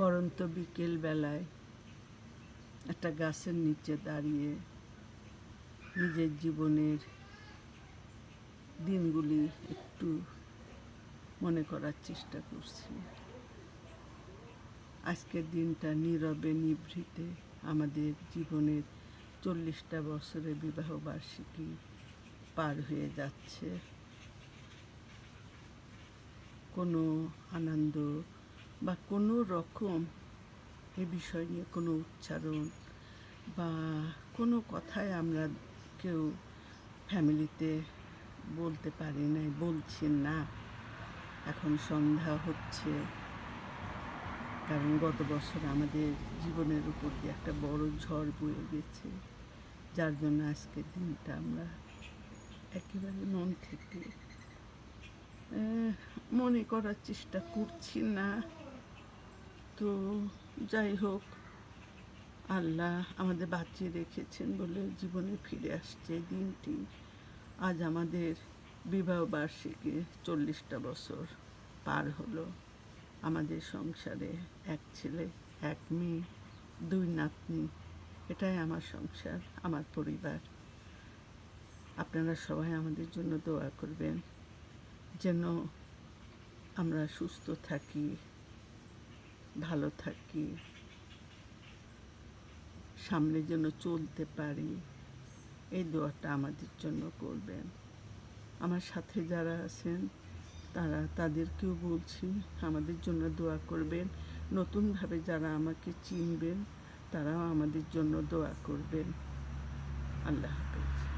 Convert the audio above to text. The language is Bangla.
পরন্ত বিকেল বেলায় একটা গাছের নিচে দাঁড়িয়ে নিজের জীবনের দিনগুলি একটু মনে করার চেষ্টা করছি। আজকের দিনটা নীরবে নিভৃতে আমাদের জীবনের চল্লিশটা বছরের বিবাহ বার্ষিকী পার হয়ে যাচ্ছে। কোনো আনন্দ বা কোনো রকম এ বিষয় নিয়ে কোনো উচ্চারণ বা কোনো কথায় আমরা কেউ ফ্যামিলিতে বলতে পারি নাই, বলছি না। এখন সন্ধ্যা হচ্ছে। কারণ গত বছর আমাদের জীবনের উপর দিয়ে একটা বড় ঝড় বয়ে গেছে। যার জন্য আজকের দিনটা আমরা একেবারে মন থেকে মনে করার চেষ্টা করছি না। তো যাই হোক, আল্লাহ আমাদের বাঁচিয়ে রেখেছেন বলে জীবনে ফিরে আসছে দিনটি। আজ আমাদের বিবাহ বার্ষিকী চল্লিশটা বছর পার হলো। আমাদের সংসারে এক ছেলে, এক মেয়ে, দুই নাতনি, এটাই আমার সংসার, আমার পরিবার। আপনারা সবাই আমাদের জন্য দোয়া করবেন, যেন আমরা সুস্থ থাকি। ভালো থাকি, সামনে যেন চলতে পারি, এই দোয়াটা আমাদের জন্য করবেন। আমার সাথে যারা আছেন, তারা তাদেরকেও বলছি, আমাদের জন্য দোয়া করবেন। নতুনভাবে যারা আমাকে চিনবেন, তারাও আমাদের জন্য দোয়া করবেন। আল্লাহ হাফেজ।